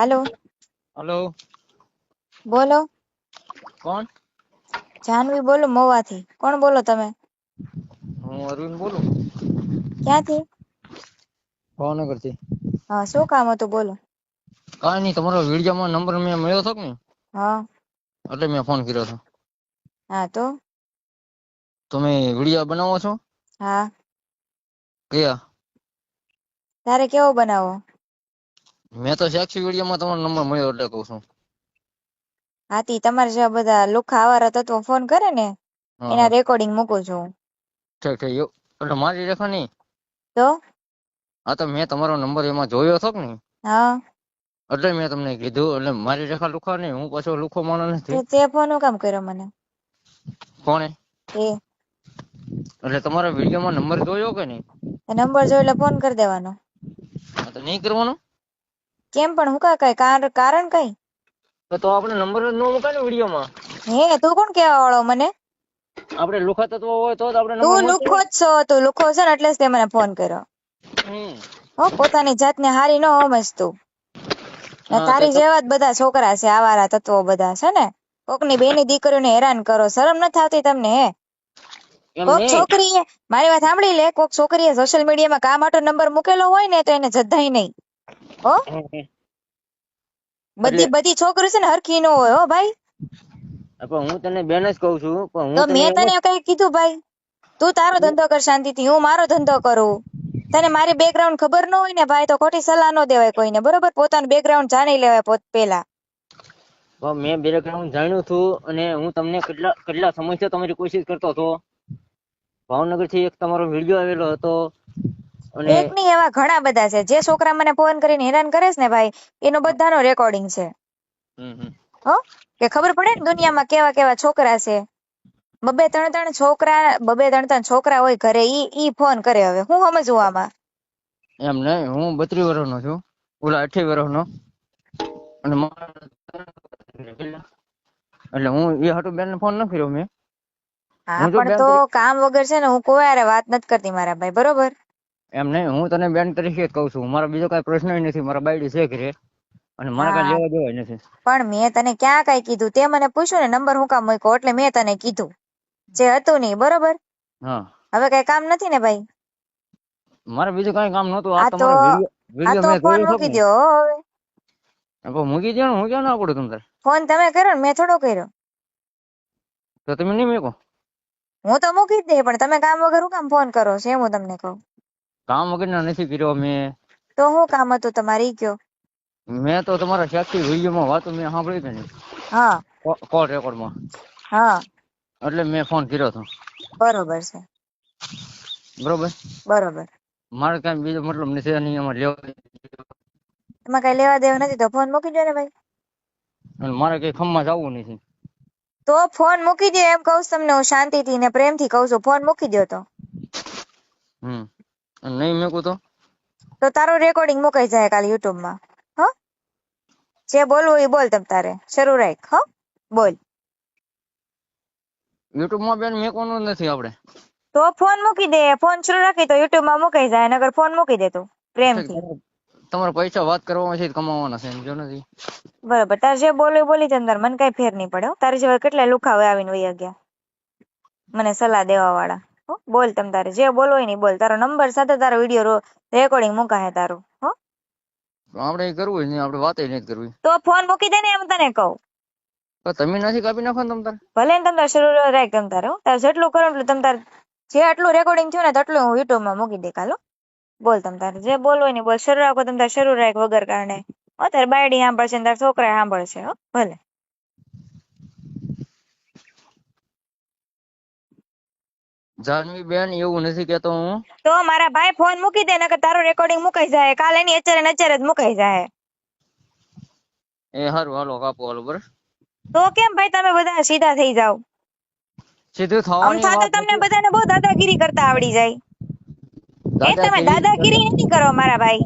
હાલો. Hello. બોલો. કોણ? જાનવી બોલો મોવાથી. કોણ બોલો તમે? હું અરવિંદ બોલું. ક્યાંથી? ભાવનગરથી. હા શું કામ હતું બોલો. કાંઈ નહીં તમારો વિડીયોમાં નંબર મેં મળ્યો હતો ને હા. એટલે મેં ફોન કર્યો હતો. હા તો? તમે વીડિયો બનાવો છો? હા. કયા? તારે કેવો બનાવો મેં તો સાક્ષી વિડીયોમાં તમારો નંબર મળ્યો એટલે કહું છું. હાથી તમારે જે બધા લુખા આવારા તત્વો ફોન કરે ને એના રેકોર્ડિંગ મૂકું છું. ઠીક ઠીક. એટલે મારી રેખા નહીં તો? હા તો મેં તમારો નંબર એમાં જોયો હતો કે નહીં? હા. એટલે મેં તમને કીધું એટલે મારી રેખા લુખા નહીં હું પાછો લુખો માનો નથી. તે તે ફોન કામ કર્યો મને? કોણે? એ. એટલે તમારા વિડીયોમાં નંબર જોયો કે નહીં? નંબર જોયો એટલે ફોન કરી દેવાનો. હા તો નહીં કરવાનો? કેમ પણ હું કા કઈ? કારણ કઈ? તો તો આપણે નંબર જ ન મુકાય ને વિડીયોમાં. હે તું કોણ કેવા વાળો મને? આપણે લુખા તત્વ હોય તો આપણે તું લુખો જ છો તું લુખો છે ને એટલે જ તે મને ફોન કર્યો. હો પોતાની જાતને હારી ન સમજતું ને હા, તારી જેવા જ બધા છોકરા છે આવારા તત્વો બધા છે ને? કોકની બેની દીકરીઓને હેરાન કરો શરમ નથી થાતી તમને હે? કોક. છોકરીએ મારી વાત સાંભળી લે કોક છોકરીએ સોશિયલ મીડિયામાં કામ માટે નંબર મૂકેલો હોય ને તો એને જધાય નહીં. હો. બધી બધી છોકરી છે ને હરખી નો હોય હો ભાઈ. પણ હું તને બેન જ કહું છું પણ તો હું મેં તને કઈ કીધું ભાઈ? તું તારો ધંધો કર શાંતિથી હું મારો ધંધો કરું. તને મારી બેકગ્રાઉન્ડ ખબર ન હોય ને ભાઈ તો ખોટી સલાહ ન દેવાય કોઈને બરોબર? પોતાનું બેકગ્રાઉન્ડ જાણી લેવાય પોત પેલા મેં બેકગ્રાઉન્ડ જાણ્યું હતું અને હું તમને કેટલા કેટલા સમયથી તમારી કોશિશ કરતો હતો. ભાવનગરથી એક તમારો વીડિયો આવેલો હતો. એક નહીં એવા ઘણા બધા છે. જે છોકરા મને ફોન કરીને હેરાન કરે છે ને ભાઈ એનો બધાનો રેકોર્ડિંગ છે. હો? કે ખબર પડે ને દુનિયામાં કેવા કેવા છોકરા છે? બબે ત્રણ ત્રણ છોકરા બબે ત્રણ ત્રણ છોકરા હોય ઘરે ઈ ઈ ફોન કરે હવે. હું સમજવું આમાં? એમ નહીં હું બત્રી વર્ષનો છું. ઓલા અઠી વર્ષનો. અને એટલે હું એ હાટુ બેન ફોન ન કર્યો મેં. હા પણ તો કામ વગર છે ને હું કોઈ વાત નથી કરતી મારા ભાઈ બરોબર? એમ નહીં હું તને બેન તરીકે જ કહું છું. મારો બીજો કઈ પ્રશ્ન નથી મારા બાયડી છે ઘરે અને મારા કઈ લેવા દેવા નથી. પણ મેં તને ક્યાં કઈ કીધું? તે મને પૂછ્યું ને નંબર હું કામ મૂક્યો એટલે મેં તને કીધું. જે હતું નહીં બરોબર? હા. હવે કઈ કામ નથી ને ભાઈ? મારે બીજું કઈ કામ નતું આ તો- તમારો આ મેં ફોન મૂકી. દો હવે. પણ મૂકી દો ને હું ક્યાં ના પડું તમને ફોન તમે કર્યો ને મેં થોડો કર્યો. તો તમે નહીં મેકો? હું તો મૂકી જ દે પણ તમે કામ વગર હું કામ ફોન કરો? છે હું તમને કહું? કામ વગરના નથી કર્યો મેં તો શું કામ હતું તમારે ઈ કયો? મેં તો તમારા સાક્ષી વિડીયોમાં વાતો મેં સાંભળી હતી ને. હા. કોલ રેકોર્ડમાં. હા. એટલે મેં ફોન કર્યો હતો. બરોબર છે. બરોબર? બરોબર. મારે કાંઈ બીજો મતલબ નથી અને એમાં લેવા એમાં કઈ લેવા દેવા નથી તો ફોન મૂકી દો ને ભાઈ. અને મારે કઈ ખમમાં જવું નથી. તો ફોન મૂકી દો એમ કહું તમને હું શાંતિથી ને પ્રેમથી કહું છું ફોન મૂકી દો તો. હમ. નહીં મેકું તો? તો તારું રેકોર્ડિંગ મુકાઈ જાય કાલ યુટ્યુબમાં હો? જે બોલવું એ બોલ તમ તારે. શરૂ રાખ હો? બોલ. માં બેન મેકવાનું નથી આપણે તો ફોન મૂકી દે. ફોન શરૂ રાખી તો યુટ્યુબમાં મુકાઈ જાય નગર ફોન મૂકી દે તું પ્રેમથી. તમારે પૈસા વાત કરવામાં છે કમાવાના છે એમ જો નથી. બરોબર. તારે જે બોલે બોલી અંદર. મને કઈ ફેર નહીં પડે હો. તારી જેવા કેટલા લુખા હવે આવીને વહી ગયા. મને સલાહ દેવા વાળા હો બોલ તમ તારે જે બોલો હોય ને બોલ. તારો નંબર સાથે તારો વીડિયો રેકોર્ડિંગ મુકાહે તારો હો. આપણે કરવું નહીં આપણે વાતે નહીં કરવી તો ફોન મૂકી દે ને એમ તને કહું. તો તમે નથી કાપી નાખો ને તમ તારે? ભલે ને તમ તારે શરૂ રાખ તમ તારે હો. તારે જેટલું કરો એટલું તમ તારે જે આટલું રેકોર્ડિંગ થયું ને તેટલું હું યુટ્યુબમાં મૂકી દે કાલો બોલ તમ તારે જે બોલો હોય ને બોલ. શરૂ રાખો તમ તારે શરૂ રાખ વગર કારણે. અત્યારે તારે બાયડી સાંભળશે ને તારા છોકરા સાંભળશે હો ભલે. જાનવી બેન એવું નથી કેતો હું. તો મારા ભાઈ ફોન મૂકી દે નકર તારું રેકોર્ડિંગ મુકાઈ જાય. કાલે એની અત્યારે ને અત્યારે જ મુકાઈ જાય. એ સારું હાલો કાપો હાલો બરાબર. તો કેમ ભાઈ તમે બધા સીધા થઈ જાવ સીધું થવાની અમથા તો વાત તમને નથી. બધાને બહુ દાદાગીરી કરતા આવડી જાય. એ તમે દાદાગીરી દાદાગીરી નથી કરો મારા ભાઈ.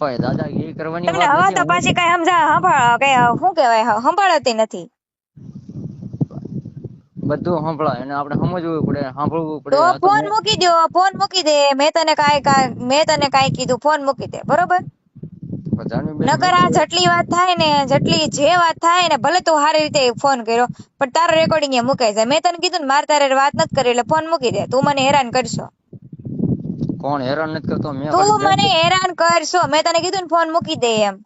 હોય, દાદાગીરી કરવાની તમને વાત હવા નથી. તો પાછી કઈ સમજા સંભાળ કઈ શું કહેવાય સંભાળતી નથી. બધું સંભળાય અને આપણે સમજવું પડે સાંભળવું પડે. તો ફોન મૂકી દો ફોન મૂકી દે. મેં તને કાઈ કાઈ મેં તને કાઈ કીધું ફોન મૂકી દે બરોબર? નકર આ જેટલી વાત થાય ને જેટલી જે વાત થાય ને ભલે તું સારી રીતે ફોન કર્યો પણ તારો રેકોર્ડિંગ એ મુકાઈ જાય. મેં તને કીધું ને મારે તારે વાત નથી કરી એટલે ફોન મૂકી દે. તું મને હેરાન કરશો. કોણ હેરાન નથી કરતો? મેં તું મને હેરાન કરશો. મેં તને કીધું ને ફોન મૂકી દે એમ.